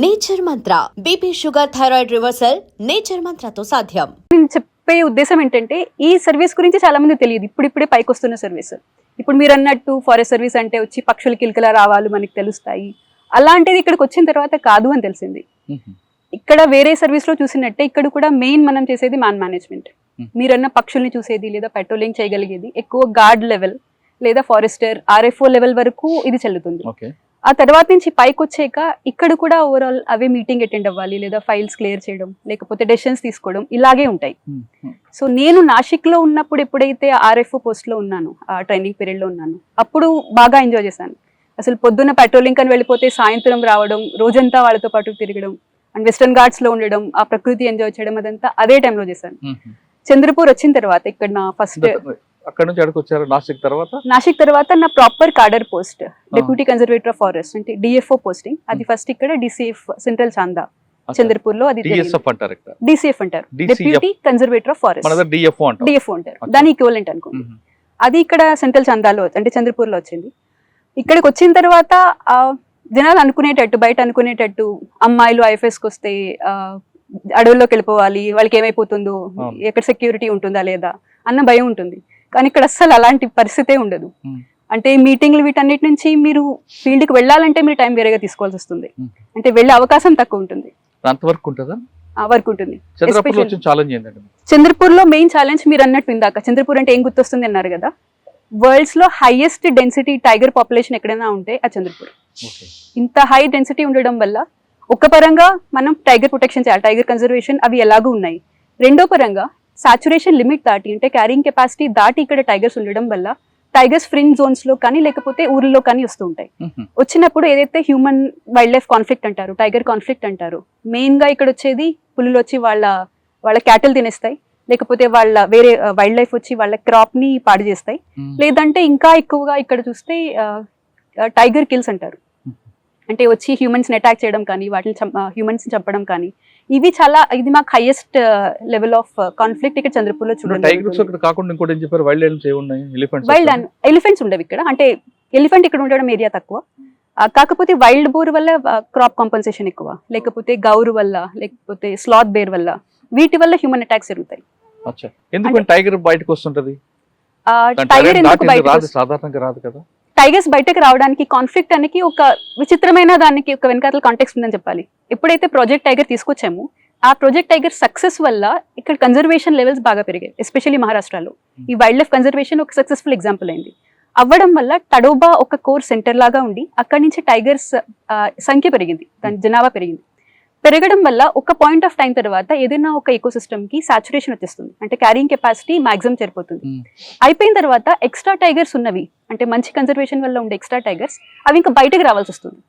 Nature Mantra BP sugar thyroid reversal Nature మంత్రతో సాధ్యం. నేను చెప్పే ఉద్దేశం ఏంటంటే ఈ సర్వీస్ గురించి చాలా మంది తెలియదు. ఇప్పుడు ఇప్పుడే పైకి వస్తున్న సర్వీస్. ఇప్పుడు మీరు అన్నట్టు ఫారెస్ట్ సర్వీస్ అంటే వచ్చి పక్షుల కిలకల రావాలు మనకి తెలుస్తాయి. అలాంటిది ఇక్కడికి వచ్చిన తర్వాత కాదు అని తెలిసింది. ఇక్కడ వేరే సర్వీస్లో చూసినట్టే ఇక్కడ కూడా మెయిన్ మనం చేసేది మ్యాన్ మేనేజ్మెంట్. మీరన్న పక్షుల్ని చూసేది లేదా పెట్రోలింగ్ చేయగలిగేది ఎక్కువ గార్డ్ లెవెల్ లేదా ఫారెస్టర్ ఆర్ఎఫ్ఓ లెవెల్ వరకు ఇది చెల్లుతుంది. ఓకే. ఆ తర్వాత నుంచి పైకి వచ్చాక ఇక్కడ కూడా ఓవరాల్ అవే మీటింగ్ అటెండ్ అవ్వాలి లేదా ఫైల్స్ క్లియర్ చేయడం లేకపోతే డెసిషన్స్ తీసుకోవడం ఇలాగే ఉంటాయి. సో నేను నాసిక్లో ఉన్నప్పుడు ఎప్పుడైతే ఆర్ఎఫ్ఓ పోస్ట్లో ఉన్నాను ఆ ట్రైనింగ్ పీరియడ్లో ఉన్నాను అప్పుడు బాగా ఎంజాయ్ చేశాను. అసలు పొద్దున్న పెట్రోలింగ్ అని వెళ్ళిపోతే సాయంత్రం రావడం రోజంతా వాళ్ళతో పాటు తిరగడం అండ్ వెస్టర్న్ ఘాట్స్లో ఉండడం ఆ ప్రకృతి ఎంజాయ్ చేయడం అదంతా అదే టైంలో చేశాను. చంద్రపూర్ వచ్చిన తర్వాత ఇక్కడ నా ఫస్ట్ అక్కడ నుంచి అక్కడికి వచ్చారు నాసిక్ తర్వాత? నాసిక్ తర్వాత నా proper cadre post deputy conservator of forest అంటే డిఎఫ్ఓ పోస్టింగ్ అది ఫస్ట్ ఇక్కడ డిసిఎఫ్ సెంట్రల్ చాందా చంద్రపూర్లో అది డిఎస్ఎఫ్ అంటారు డిసిఎఫ్ అంటారు. Deputy conservator of forest DFO అంటాం డిఎఫ్ఓ అంటారు. దాని ఈక్వలెంట్ అనుకోండి. అది ఇక్కడ సెంట్రల్ చందాలో అంటే చంద్రపూర్లో వచ్చింది. ఇక్కడికి వచ్చిన తర్వాత జనాలు అనుకునేటట్టు బయట అనుకునేటట్టు అమ్మాయిలు IFS కి వస్తే అడవుల్లోకి వెళ్ళిపోవాలి వాళ్ళకి ఏమైపోతుందో. ఎక్కడ సెక్యూరిటీ ఉంటుందా లేదా అన్న భయం ఉంటుంది. కానీ ఇక్కడ అస్సలు అలాంటి పరిస్థితే ఉండదు. అంటే మీటింగ్లు వీటన్నిటి నుంచి మీరు ఫీల్డ్కి వెళ్ళాలంటే మీరు టైం వేరేగా తీసుకోవాల్సి వస్తుంది. అంటే వెళ్ళే అవకాశం తక్కువ ఉంటుంది. అంతవరకు ఉంటుందా? ఆ వర్క్ ఉంటుంది. చంద్రపూర్లో మెయిన్ ఛాలెంజ్ మీరు అన్నట్టు ఇందాక. చంద్రపూర్ అంటే ఏం గుర్తొస్తుంది అన్నారు కదా? వరల్డ్స్లో హైయెస్ట్ డెన్సిటీ టైగర్ పాపులేషన్ ఎక్కడైనా ఉంటే ఆ చంద్రపూర్. ఇంత హై డెన్సిటీ ఉండడం వల్ల ఒక పరంగా మనం టైగర్ ప్రొటెక్షన్ చేయాలి. టైగర్ కన్జర్వేషన్ అవి ఎలాగూ ఉన్నాయి. రెండో పరంగా సాచురేషన్ లిమిట్ దాటి అంటే క్యారింగ్ కెపాసిటీ దాటి ఇక్కడ టైగర్స్ ఉండడం వల్ల టైగర్స్ ఫ్రింజ్ జోన్స్లో కానీ లేకపోతే ఊర్లో కానీ వస్తూ ఉంటాయి. వచ్చినప్పుడు ఏదైతే హ్యూమన్ వైల్డ్ లైఫ్ కాన్ఫ్లిక్ట్ అంటారు టైగర్ కాన్ఫ్లిక్ట్ అంటారు మెయిన్గా ఇక్కడ వచ్చేది పులులు వచ్చి వాళ్ళ వాళ్ళ క్యాటిల్ తినేస్తాయి లేకపోతే వాళ్ళ వేరే వైల్డ్ లైఫ్ వచ్చి వాళ్ళ క్రాప్ని పాడు చేస్తాయి. లేదంటే ఇంకా ఎక్కువగా ఇక్కడ చూస్తే టైగర్ కిల్స్ అంటారు. అంటే వచ్చి హ్యూమన్స్ని అటాక్ చేయడం కానీ వాటిని హ్యూమన్స్ చంపడం కానీ ఇవి చాలా ఇది మాకు హైయెస్ట్ లెవెల్ ఆఫ్ కాన్ఫ్లిక్ట్ ఇక్కడ చంద్రపూర్లో చూడండి. ఇక్కడ కాకుండా ఇంకోటి ఏం చెప్పారు? వైల్డ్ ఎలిఫెంట్స్ ఏ ఉన్నాయి? ఎలిఫెంట్స్ వైల్డ్ ఎలిఫెంట్స్ ఉండవు ఇక్కడ. అంటే ఎలిఫెంట్ ఇక్కడ ఉండడం ఏరియా తక్కువ. కాకపోతే వైల్డ్ బోర్ వల్ల క్రాప్ కాంపన్సేషన్ ఎక్కువ. లేకపోతే గౌరు వల్ల లేకపోతే స్లాత్ బేర్ వల్ల. వీటి వల్ల హ్యూమన్ అటాక్స్ జరుగుతాయి. ఎందుకు టైగర్ బయటకు వస్తుంటది? టైగర్ ఎందుకు బయటకు వస్తుంది? సాధారణంగా రాదు కదా. టైగర్స్ బయటకు రావడానికి కాన్ఫ్లిక్ట్ అనేది ఒక విచిత్రమైన దానికి ఒక వెనకాతల కాంటెక్స్ట్ ఉందని చెప్పాలి. ఎప్పుడైతే ప్రాజెక్ట్ టైగర్ తీసుకొచ్చామో ఆ ప్రాజెక్ట్ టైగర్ సక్సెస్ వల్ల ఇక్కడ కన్జర్వేషన్ లెవెల్స్ బాగా పెరిగాయి ఎస్పెషల్లీ మహారాష్ట్రలో. ఈ వైల్డ్ లైఫ్ కన్జర్వేషన్ ఒక సక్సెస్ఫుల్ ఎగ్జాంపుల్ అయింది. అవ్వడం వల్ల టడోబా ఒక కోర్ సెంటర్ లాగా ఉండి అక్కడి నుంచి టైగర్స్ సంఖ్య పెరిగింది దాని జనాభా పెరిగింది. పెరగడం వల్ల ఒక పాయింట్ ఆఫ్ టైం తర్వాత ఏదైనా ఒక ఎకో కి సాచురేషన్ వచ్చేస్తుంది అంటే క్యారింగ్ కెపాసిటీ మాక్సిమం సరిపోతుంది. అయిపోయిన తర్వాత ఎక్స్ట్రా టైగర్స్ ఉన్నవి అంటే మంచి కన్జర్వేషన్ వల్ల ఉండే ఎక్స్ట్రా టైగర్స్ అవి ఇంకా బయటకు రావాల్సి వస్తుంది.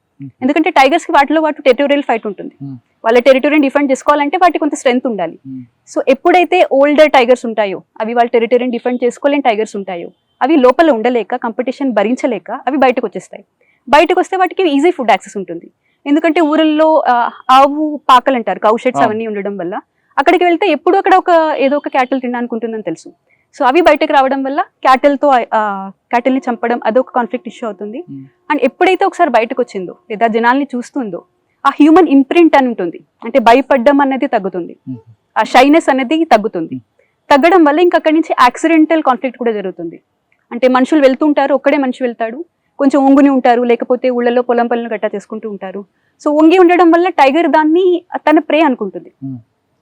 ఎందుకంటే టైగర్స్కి వాటిలో వాటి టెరిటోరియల్ ఫైట్ ఉంటుంది. వాళ్ళ టెరిటోరియల్ డిఫెండ్ చేసుకోవాలంటే వాటికి కొంత స్ట్రెంత్ ఉండాలి. సో ఎప్పుడైతే ఓల్డర్ టైగర్స్ ఉంటాయో అవి వాళ్ళ టెరిటోరియల్ డిఫెండ్ చేసుకోలేని టైగర్స్ ఉంటాయో అవి లోపల ఉండలేక కంపిటీషన్ భరించలేక అవి బయటకు వచ్చేస్తాయి బయటకు వస్తే వాటికి ఈజీ ఫుడ్ యాక్సెస్ ఉంటుంది ఎందుకంటే ఊరల్లో ఆవు పాకలు అంటారు కౌ షెడ్స్ ఆ. అవన్నీ ఉండడం వల్ల అక్కడికి వెళ్తే ఎప్పుడు అక్కడ ఒక ఏదో ఒక క్యాటిల్ తినడానికి ఉంటుందని తెలుసు సో అవి బయటకు రావడం వల్ల క్యాటిల్తో క్యాటిల్ని చంపడం అదొక కాన్ఫ్లిక్ట్ ఇష్యూ అవుతుంది. అండ్ ఎప్పుడైతే ఒకసారి బయటకు వచ్చిందో లేదా జనాల్ని చూస్తుందో ఆ హ్యూమన్ ఇంప్రింట్ అని ఉంటుంది అంటే భయపడ్డం అనేది తగ్గుతుంది. ఆ షైనెస్ అనేది తగ్గుతుంది. తగ్గడం వల్ల ఇంకా అక్కడి నుంచి యాక్సిడెంటల్ కాన్ఫ్లిక్ట్ కూడా జరుగుతుంది అంటే మనుషులు వెళ్తుంటారు ఒక్కడే మనిషి వెళ్తాడు కొంచెం ఒంగుని ఉంటారు లేకపోతే ఊళ్ళలో పొలం పనులు గట్టా చేసుకుంటూ ఉంటారు. సో ఒంగి ఉండడం వల్ల టైగర్ దాన్ని తన ప్రే అనుకుంటుంది.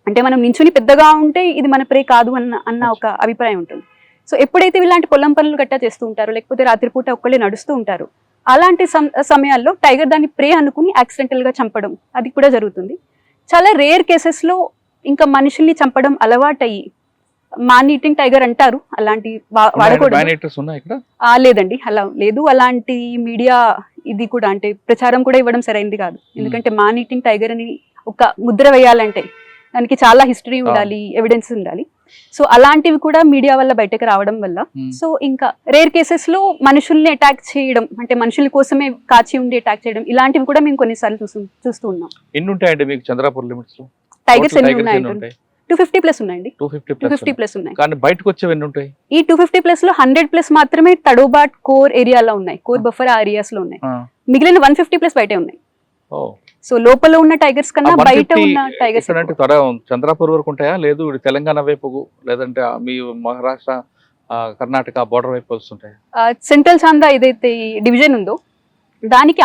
అంటే మనం నించుని పెద్దగా ఉంటే ఇది మన ప్రే కాదు అన్న అన్న ఒక అభిప్రాయం ఉంటుంది. సో ఎప్పుడైతే ఇలాంటి పొలం పనులు గట్టా చేస్తూ ఉంటారు లేకపోతే రాత్రిపూట ఒక్కళ్ళే నడుస్తూ ఉంటారు అలాంటి సమ- సమయాల్లో టైగర్ దాన్ని ప్రే అనుకుని యాక్సిడెంటల్గా చంపడం అది కూడా జరుగుతుంది. చాలా రేర్ కేసెస్లో ఇంకా మనుషుల్ని చంపడం అలవాటయ్యి మాన్ ఈటింగ్ టైగర్ అంటారు. అలాంటి వాడకూడదు. లేదండి. అలా లేదు. అలాంటి మీడియా ఇది కూడా అంటే ప్రచారం కూడా ఇవ్వడం సరైనది కాదు. ఎందుకంటే మాన్ ఈటింగ్ టైగర్ అని ఒక ముద్ర వేయాలంటే దానికి చాలా హిస్టరీ ఉండాలి ఎవిడెన్స్ ఉండాలి. సో అలాంటివి కూడా మీడియా వల్ల బయటకు రావడం వల్ల Hmm. సో ఇంకా రేర్ కేసెస్లో మనుషుల్ని అటాక్ చేయడం అంటే మనుషుల కోసమే కాచి ఉండి అటాక్ చేయడం ఇలాంటివి కూడా మేము కొన్నిసార్లు చూస్తూ చూస్తూ ఉన్నాం. ఎన్ని ఉంటాయండి మీకు చంద్రపూర్ లిమిట్స్లో? టైగర్స్ ఎన్ని ఉన్నాయి టూ ఫిఫ్టీ ప్లస్ ఉన్నాయండి. Two fifty two fifty plus ఉన్నాయి. కానీ బయటకు వచ్చేవి ఎన్ని ఉంటాయి? ఈ టూ ఫిఫ్టీ ప్లస్లో హండ్రెడ్ ప్లస్ మాత్రమే తడోబాట్ కోర్ ఏరియాలో ఉన్నాయి. కోర్ బఫర్ ఆ ఏరియాస్లో ఉన్నాయి. మిగిలిన వన్ ఫిఫ్టీ ప్లస్ బయటే ఉన్నాయి. ఓ. సో లోపల ఉన్న టైగర్స్ కన్నా బయట 150 ఉన్న టైగర్స్ అంటే త్వర చంద్రాపూర్ వరకు ఉంటాయా? లేదు తెలంగాణ వైపు లేదంటే మీ మహారాష్ట్ర కర్ణాటక బోర్డర్ వైపు వస్తుంటాయా? సెంట్రల్ చాందా ఏదైతే డివిజన్ ఉందో దానికి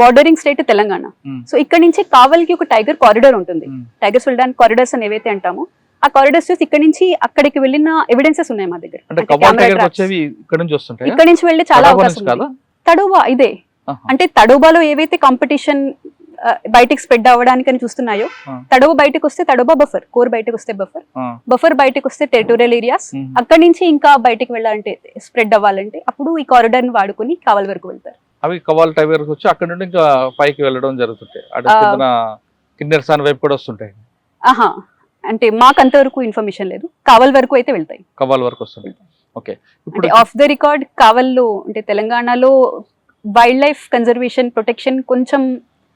బార్డరింగ్ స్టేట్ తెలంగాణ. సో ఇక్కడ నుంచి కావల్కి ఒక టైగర్ కారిడార్ ఉంటుంది మ్మ్. టైగర్స్ వెళ్ళడానికి కారిడార్స్ అని ఏవైతే అంటామో ఆ కారిడార్స్ చూసి ఇక్కడ నుంచి అక్కడికి వెళ్ళిన ఎవిడెన్సెస్ ఉన్నాయి మా దగ్గర టైగర్ ఇక్కడ నుంచి వెళ్ళి చాలా తడవా అవకాశం. తడువా ఇదే. అంటే తడోబాలో ఏవైతే కాంపిటీషన్ బయటికి స్ప్రెడ్ అవ్వడానికి అని చూస్తున్నాయో. తడవ బయటకు వస్తే తడోబా బఫర్ కోర్ బయటకు వస్తే బఫర్ బఫర్ బయటకు వస్తే టెరిటోరియల్ ఏరియాస్. అక్కడి నుంచి ఇంకా బయటికి వెళ్ళాలంటే స్ప్రెడ్ అవ్వాలంటే అప్పుడు ఈ కారిడార్ని వాడుకొని కావల్ వరకు వెళ్తారు అవి కవాల్ టైగర్ వచ్చి అక్కడ నుండి ఇంకా పైకి వెళ్ళడం జరుగుతుంటాయి. అటు కిన్నెరసాన్ వైపు కూడా వస్తుంటాయి. ఆహా. అంటే మాకు అంతవరకు ఇన్ఫర్మేషన్ లేదు. కావల్ వరకు అయితే వెళ్తాయి. కవాల్ వరకు వస్తుంటాయి. ఓకే. ఇప్పుడు అంటే ఆఫ్ ద రికార్డ్ కావల్లో అంటే తెలంగాణలో వైల్డ్ లైఫ్ కన్జర్వేషన్ ప్రొటెక్షన్ కొంచెం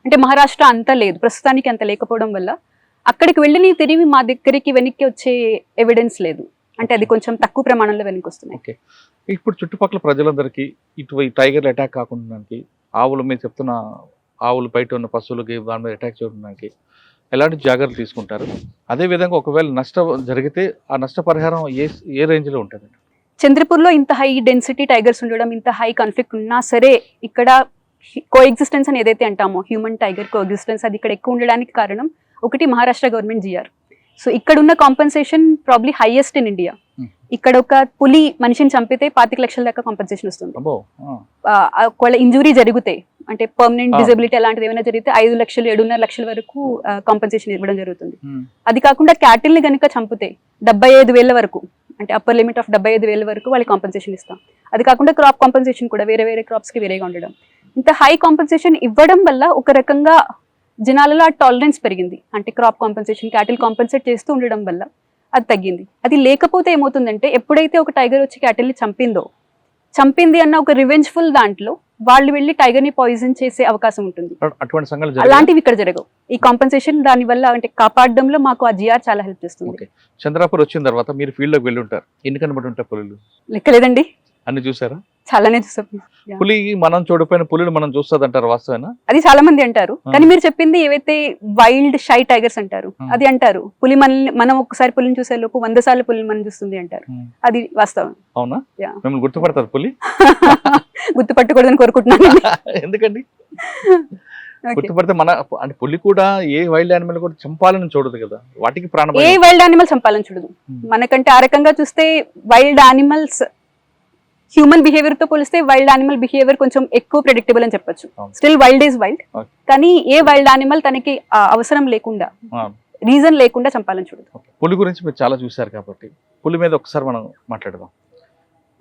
అంటే మహారాష్ట్ర అంత లేదు. ప్రస్తుతానికి అంత లేకపోవడం వల్ల అక్కడికి వెళ్ళి తిరిగి మా దగ్గరికి వెనక్కి వచ్చే ఎవిడెన్స్ లేదు. అంటే అది కొంచెం తక్కువ ప్రమాణంలో వెనక్కి వస్తున్నాయి. ఇప్పుడు చుట్టుపక్కల ప్రజలందరికీ ఇటు ఈ టైగర్ అటాక్ కాకుండా ఆవుల మీద చెప్తున్న ఆవులు బయట ఉన్న పశువులకి దాని మీద అటాక్ చేయడానికి ఎలాంటి జాగ్రత్తలు తీసుకుంటారు? అదే విధంగా ఒకవేళ నష్టం జరిగితే ఆ నష్టపరిహారం ఏ ఏ రేంజ్లో ఉంటుంది? చంద్రపూర్లో ఇంత హై డెన్సిటీ టైగర్స్ ఉండడం ఇంత హై కాన్ఫ్లిక్ట్ ఉన్నా సరే ఇక్కడ కో ఎగ్జిస్టెన్స్ అని ఏదైతే అంటామో హ్యూమన్ టైగర్ కో ఎగ్జిస్టెన్స్ అది ఇక్కడ ఎక్కువ ఉండడానికి కారణం ఒకటి మహారాష్ట్ర గవర్నమెంట్ జిఆర్. సో ఇక్కడ ఉన్న compensation probably highest in India. ఇక్కడ ఒక పులి మనిషిని చంపితే పాతిక లక్షల దాకా కాంపెన్సేషన్ వస్తుంది. ఒకవేళ ఇంజురీ జరిగితే అంటే పర్మనెంట్. డిజబిలిటీ అలాంటిది ఏమైనా జరిగితే ఐదు లక్షలు ఏడున్నర లక్షల వరకు కాంపెన్సేషన్ ఇవ్వడం జరుగుతుంది. అది కాకుండా క్యాటిల్ని కనుక చంపితే డెబ్బై ఐదు వేల వరకు అంటే అప్పర్ లిమిట్ ఆఫ్ డెబ్బై ఐదు వేల వరకు వాళ్ళకి కాంపెన్సేషన్ ఇస్తాం. అది కాకుండా క్రాప్ కాంపెన్సేషన్ కూడా వేరే వేరే క్రాప్స్కి వేరేగా ఉండడం. ఇంత హై కాంపెన్సేషన్ ఇవ్వడం వల్ల ఒక రకంగా జనాలలో ఆ టాలరెన్స్ పెరిగింది. అంటే క్రాప్ కాంపెన్సేషన్ క్యాటిల్ కాంపెన్సేట్ చేస్తూ ఉండడం వల్ల అది తగ్గింది. అది లేకపోతే ఏమవుతుందంటే ఎప్పుడైతే ఒక టైగర్ వచ్చి క్యాటిల్ని చంపిందో చంపింది అన్న ఒక రివెంజ్ఫుల్ దాంట్లో వాళ్ళు వెళ్ళి టైగర్ని పాయిజన్ చేసే అవకాశం ఉంటుంది. అటువంటి? అలాంటివి ఇక్కడ జరగవు. ఈ కాంపెన్సేషన్ దాని వల్ల అంటే కాపాడడంలో మాకు ఆ జిఆర్ చాలా హెల్ప్ చేస్తుంది. చంద్రాపూర్ వచ్చిన తర్వాత మీరు ఫీల్డ్లోకి వెళ్ళి ఉంటారు. ఎన్ని కనబడి పులులు? లెక్కలేదండి. అన్ని చూసారా? చాలానే చూసాం. పులి మనం చూడపోయిన పులిని మనం చూస్తుంది అంటారు వాస్తవేనా? అది చాలా మంది అంటారు. కానీ మీరు చెప్పింది ఏవైతే వైల్డ్ షై టైగర్స్ అంటారు. అది అంటారు. పులి మనల్ని మనం ఒకసారి పులిని చూసే లోపు వంద సార్లు పులిని మనం చూస్తుంది అంటారు. అది వాస్తవం. అవునా. మిమ్మల్ని గుర్తుపడతారు పులి? గుర్తుపట్టకూడదని కోరుకుంటున్నాను. ఎందుకండి. గుర్తుపడితే మన అంటే పులి కూడా ఏ వైల్డ్ యానిమల్ కూడా చంపాలని చూడదు కదా. వాటికి ప్రాణం ఏ వైల్డ్ యానిమల్ చంపాలని చూడదు. మనకంటే ఆ రకంగా చూస్తే వైల్డ్ యానిమల్స్ హ్యూమన్ బిహేవియర్తో పోలిస్తే వైల్డ్ యానిమల్ బిహేవియర్ కొంచెం ఎక్కువ ప్రెడిక్టబుల్ అని చెప్పొచ్చు. Still wild is wild. కానీ ఏ వైల్డ్ యానిమల్ తనకి అవసరం లేకుండా రీజన్ లేకుండా చంపాలని చూడదు. పులి గురించి మీరు చాలా చూశారు కాబట్టి పులి మీద ఒకసారి మనం మాట్లాడదాం.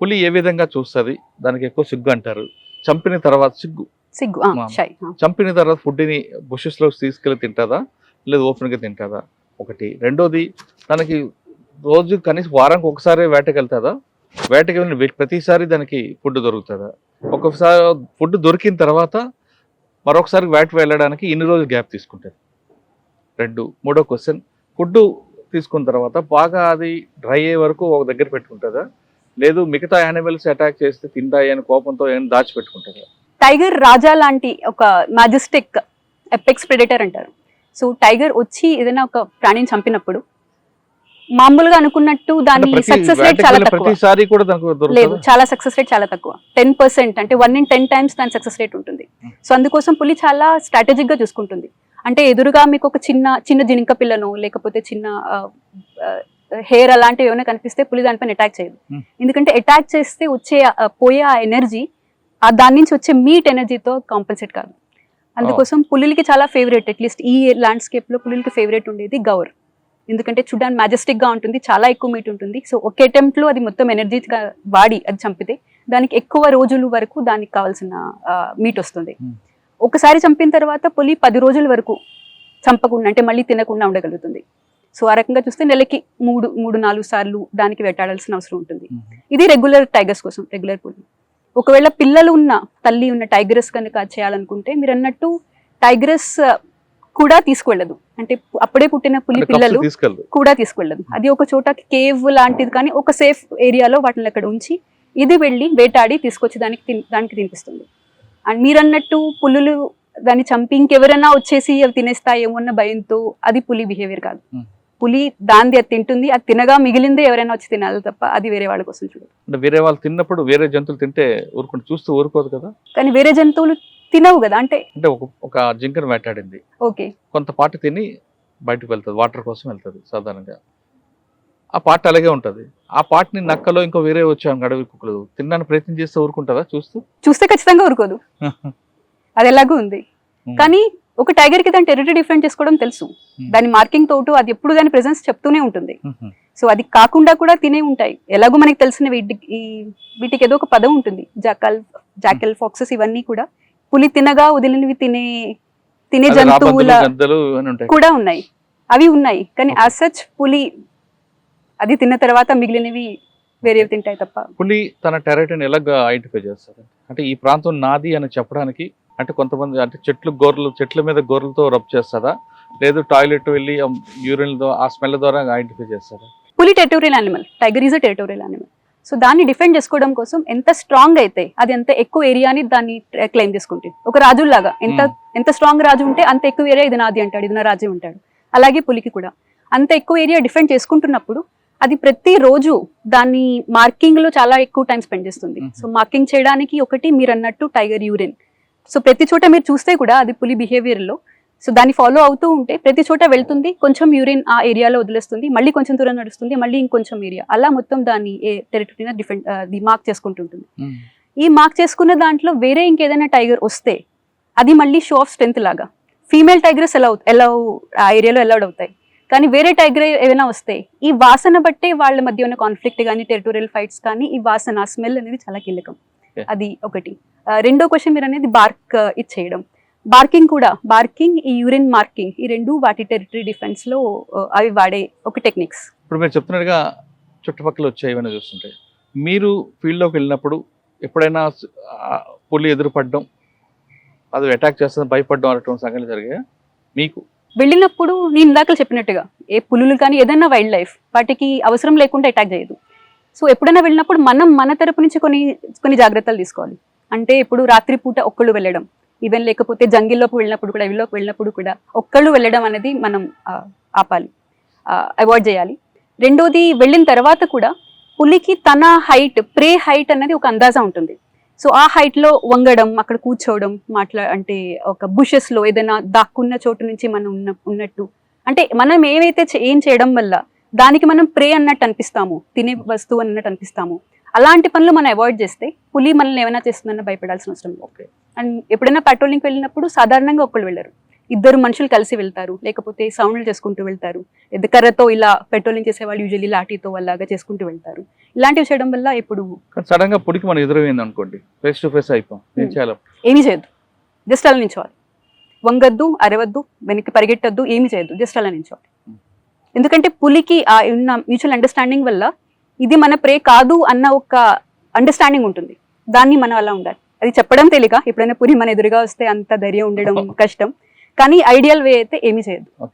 పులి ఏ విధంగా చూస్తుంది? దానికి ఎక్కువ సిగ్గు అంటారు. చంపిన తర్వాత సిగ్గు. సిగ్గు చంపిన తర్వాత ఫుడ్ని బుషెస్లో తీసుకెళ్ళి తింటుందా? లేదు ఓపెన్గా తింటుందా? ఒకటి. రెండోది తనకి రోజు కనీసం వారానికి ఒకసారి వేటకి వెళ్తుందా? వేటకి వెళ్ళిన ప్రతిసారి దానికి ఫుడ్ దొరుకుతుందా? ఒక్కొక్కసారి ఫుడ్ దొరికిన తర్వాత మరొకసారి వేట వెళ్ళడానికి ఇన్ని రోజులు గ్యాప్ తీసుకుంటుంది రెండు మూడో క్వశ్చన్ ఫుడ్ తీసుకున్న తర్వాత బాగా అది డ్రై అయ్యే వరకు ఒక దగ్గర పెట్టుకుంటుందా? లేదు మిగతా యానిమల్స్ అటాక్ చేస్తే తింటాయి అని కోపంతో ఏమైనా దాచిపెట్టుకుంటుందా? టైగర్ రాజా లాంటి ఒక మాజెస్టిక్ ఎపెక్స్ ప్రెడేటర్ అంటారు. సో టైగర్ వచ్చి ఏదైనా ఒక ప్రాణిని చంపినప్పుడు మామూలుగా అనుకున్నట్టు దాని సక్సెస్ రేట్ చాలా తక్కువ. లేదు చాలా సక్సెస్ రేట్ చాలా తక్కువ. టెన్ పర్సెంట్ అంటే వన్ ఇన్ టెన్ టైమ్స్ దాని సక్సెస్ రేట్ ఉంటుంది. సో అందుకోసం పులి చాలా స్ట్రాటజిక్గా చూసుకుంటుంది. అంటే ఎదురుగా మీకు ఒక చిన్న చిన్న జినిక పిల్లను లేకపోతే చిన్న హెయిర్ అలాంటివి ఏమైనా కనిపిస్తే పులి దానిపైన అటాక్ చేయదు. Hmm. ఎందుకంటే అటాక్ చేస్తే వచ్చే పోయే ఆ ఎనర్జీ ఆ దాని నుంచి వచ్చే మీట్ ఎనర్జీతో కాంపన్సేట్ కాదు. అందుకోసం పులులకి చాలా ఫేవరెట్ అట్లీస్ట్ ఈ ల్యాండ్స్కేప్లో పులులకి ఫేవరెట్ ఉండేది గౌర్ ఎందుకంటే చూడడానికి majestic గా ఉంటుంది చాలా ఎక్కువ మీట్ ఉంటుంది. సో ఒక attempt లో అది మొత్తం ఎనర్జీగా వాడి అది చంపితే దానికి ఎక్కువ రోజుల వరకు దానికి కావాల్సిన మీట్ వస్తుంది. Hmm. ఒకసారి చంపిన తర్వాత పులి పది రోజుల వరకు చంపకుండా అంటే మళ్ళీ తినకుండా ఉండగలుగుతుంది. సో ఆ రకంగా చూస్తే నెలకి మూడు మూడు నాలుగు సార్లు దానికి వెట్టాడాల్సిన అవసరం ఉంటుంది. ఇది రెగ్యులర్ టైగర్స్ కోసం రెగ్యులర్ పులి. ఒకవేళ పిల్లలు ఉన్న తల్లి ఉన్న టైగరస్ కనుక చేయాలనుకుంటే మీరు అన్నట్టు టైగరస్ కూడా తీసుకువెళ్ళదు అంటే అప్పుడే పుట్టిన పులి పిల్లలు కూడా తీసుకువెళ్ళదు అది ఒక చోట కేవ్ లాంటిది కానీ ఒక సేఫ్ ఏరియాలో వాటిని అక్కడ ఉంచి ఇది వెళ్ళి వేటాడి తీసుకొచ్చి దానికి దానికి తినిపిస్తుంది. అండ్ మీరు అన్నట్టు పులులు దాన్ని చంపి ఇంకెవరైనా వచ్చేసి అవి తినేస్తాయేమో అన్న భయంతో అది పులి బిహేవియర్ కాదు. పులి దాంది అది తింటుంది అది తినగా మిగిలిందే ఎవరైనా వచ్చి తినాలి తప్ప అది వేరే వాళ్ళ కోసం చూడదు. అంటే వేరే వాళ్ళు తిన్నప్పుడు వేరే జంతువులు తింటే ఊరుకుంటే చూస్తూ ఊరుకోదు కదా? కానీ వేరే జంతువులు తినవు కదా అంటే? అంటే ఒక ఒక జింకను వేటాడింది. ఓకే. కొంత పాట తిని బయటకు వెళ్తుంది వాటర్ కోసం వెళ్తుంది సాధారణంగా. ఆ పాట అలాగే ఉంటుంది. ఆ పాటని నక్కలో ఇంకో వేరే వచ్చాము అడవి కుక్కలు. తినడానికి ప్రయత్నం చేస్తే ఊరుకుంటుందా చూస్తూ? చూస్తే ఖచ్చితంగా ఊరుకోదు. అది ఎలాగూ ఉంది. కానీ ఒక టైగర్కి దాని టెరిటరీ డిఫెండ్ చేసుకోవడం తెలుసు. దాని మార్కింగ్ తోటు అది ఎప్పుడు దాని ప్రెసెన్స్ చెప్తూనే ఉంటుంది. సో అది కాకుండా కూడా తినే ఉంటాయి. ఎలాగో మనకి తెలిసిన వీటికి ఈ వీటికి ఏదో ఒక పదం ఉంటుంది. జాకల్ జాకల్ ఫాక్సెస్ ఇవన్నీ కూడా. పులి తినగా వదిలినవి తినే తినే జంతువుల కూడా ఉన్నాయి. అవి ఉన్నాయి. కానీ యాజ్ సచ్ పులి అది తిన్న తర్వాత మిగిలినవి వేరేవి తింటాయి తప్ప. పులి తన టెరిటరీని ఎలాగ ఐడెంటిఫై చేస్తారు? అంటే ఈ ప్రాంతం నాది అని చెప్పడానికి అంటే కొంతమంది అంటే చెట్లు గోర్లు చెట్ల మీద గోర్లతో రబ్ చేస్తారా? లేదు టాయిలెట్ వెళ్ళి యూరిన్ ఆ స్మెల్ ద్వారా ఐడెంటిఫై చేస్తారా? పులి territorial animal tiger is a territorial animal so దాన్ని డిఫెండ్ చేసుకోవడం కోసం ఎంత స్ట్రాంగ్ అయితే అది ఎంత ఎక్కువ ఏరియాని దాన్ని క్లెయిమ్ చేసుకుంటుంది. ఒక రాజులాగా ఎంత ఎంత స్ట్రాంగ్ రాజు ఉంటే అంత ఎక్కువ ఏరియా ఇది నాది అంటాడు ఇది నా రాజ్యం అంటాడు. అలాగే పులికి కూడా. అంత ఎక్కువ ఏరియా డిఫెండ్ చేసుకుంటున్నప్పుడు అది ప్రతి రోజు దాన్ని మార్కింగ్లో చాలా ఎక్కువ టైం స్పెండ్ చేస్తుంది. Mhm. సో మార్కింగ్ చేయడానికి ఒకటి మీరు అన్నట్టు టైగర్ యూరిన్. సో ప్రతి చోట మీరు చూస్తే కూడా అది పులి బిహేవియర్లో సో దాన్ని ఫాలో అవుతూ ఉంటే ప్రతి చోట వెళ్తుంది కొంచెం యూరిన్ ఆ ఏరియాలో వదిలేస్తుంది మళ్ళీ కొంచెం దూరం నడుస్తుంది మళ్ళీ ఇంకొంచెం ఏరియా అలా మొత్తం దాన్ని ఏ టెరిటరీని డిఫెండ్ మార్క్ చేసుకుంటుంటుంది ఈ మార్క్ చేసుకున్న దాంట్లో వేరే ఇంకేదైనా టైగర్ వస్తే అది మళ్ళీ షో ఆఫ్ స్ట్రెంత్ లాగా. ఫీమేల్ టైగర్స్ ఎలా ఎలా ఆ ఏరియాలో అలౌడ్ అవుతాయి. కానీ వేరే టైగర్ ఏమైనా వస్తే ఈ వాసన బట్టే వాళ్ళ మధ్య ఉన్న కాన్ఫ్లిక్ట్ కానీ టెరిటోరియల్ ఫైట్స్ కానీ ఈ వాసన స్మెల్ అనేది చాలా కీలకం. అది ఒకటి. రెండో క్వశ్చన్ మీరు అనేది బార్క్ ఇచ్చేయడం బార్కింగ్ కూడా బార్కింగ్ ఈ యూరిన్ మార్కింగ్ ఈ రెండు వాటి టెరిటరీ డిఫెన్స్లో అవి వాడే ఒక టెక్నిక్స్ ఇప్పుడు మీరు చెప్తున్నట్టుగా చుట్టుపక్కల వచ్చే ఏమైనా చూస్తుంటాయి మీరు ఫీల్డ్లోకి వెళ్ళినప్పుడు ఎప్పుడైనా పులి ఎదురుపడడం అది అటాక్ చేస్తుంది భయపడడం అనేటువంటి సంఘటనలు జరిగాయి? మీకు? వెళ్ళినప్పుడు నేను ఇందాక చెప్పినట్టుగా ఏ పులులు కానీ ఏదైనా వైల్డ్ లైఫ్ వాటికి అవసరం లేకుండా అటాక్ చేయదు. సో ఎప్పుడైనా వెళ్ళినప్పుడు మనం మన తరపు నుంచి కొన్ని కొన్ని జాగ్రత్తలు తీసుకోవాలి. అంటే ఇప్పుడు రాత్రిపూట ఒక్కళ్ళు వెళ్ళడం ఈవెన్ లేకపోతే జంగిల్లోకి వెళ్ళినప్పుడు కూడా అడవిలోకి వెళ్ళినప్పుడు కూడా ఒక్కళ్ళు వెళ్ళడం అనేది మనం ఆ, ఆపాలి అవాయిడ్ చేయాలి. రెండోది వెళ్ళిన తర్వాత కూడా పులికి తన హైట్ ప్రే హైట్ అనేది ఒక అందాజా ఉంటుంది. సో ఆ హైట్లో లో వంగడం అక్కడ కూర్చోవడం మాట్లా అంటే ఒక బుషెస్లో లో ఏదైనా దాక్కున్న చోటు నుంచి మనం ఉన్న ఉన్నట్టు. అంటే మనం ఏవైతే ఏం చేయడం వల్ల దానికి మనం ప్రే అన్నట్టు అనిపిస్తాము తినే వస్తువు అన్నట్టు అనిపిస్తాము అలాంటి పనులు మనం అవాయిడ్ చేస్తే పులి మనల్ని ఏమైనా చేస్తుందన్న భయపడాల్సిన అవసరం లేదు. ఓకే. అండ్ ఎప్పుడైనా పెట్రోలింగ్కి వెళ్ళినప్పుడు సాధారణంగా ఒక్కళ్ళు వెళ్ళరు. ఇద్దరు మనుషులు కలిసి వెళ్తారు. లేకపోతే సౌండ్లు చేసుకుంటూ వెళ్తారు. కర్రతో ఇలా పెట్రోలింగ్ చేసే వాళ్ళు యూజువల్లీ లాఠీతో అలాగా చేసుకుంటూ వెళ్తారు. ఇలాంటివి చేయడం వల్ల ఎప్పుడు సడన్గా పులికి మనం ఎదురైంది అనుకోండి. ఫేస్ టు ఫేస్ ఏమీ చేయొద్దు. జస్ట్ అలా నించోవాలి వంగద్దు అరవద్దు వెనక్కి పరిగెట్టద్దు ఏమీ చేయొద్దు. జస్ట్ అలా నించోవాలి. ఎందుకంటే పులికి ఆ ఉన్న మ్యూచువల్ అండర్స్టాండింగ్ వల్ల ఇది మన ప్రే కాదు అన్న ఒక అండర్స్టాండింగ్ ఉంటుంది. దాన్ని మనం అలా ఉండాలి. అది చెప్పడం తేలిక ఎప్పుడైనా పులి మన ఎదురుగా వస్తే అంత ధైర్యం ఉండడం కష్టం. కానీ ఐడియల్ వే అయితే ఏమీ చేయొద్దు. ఓకే.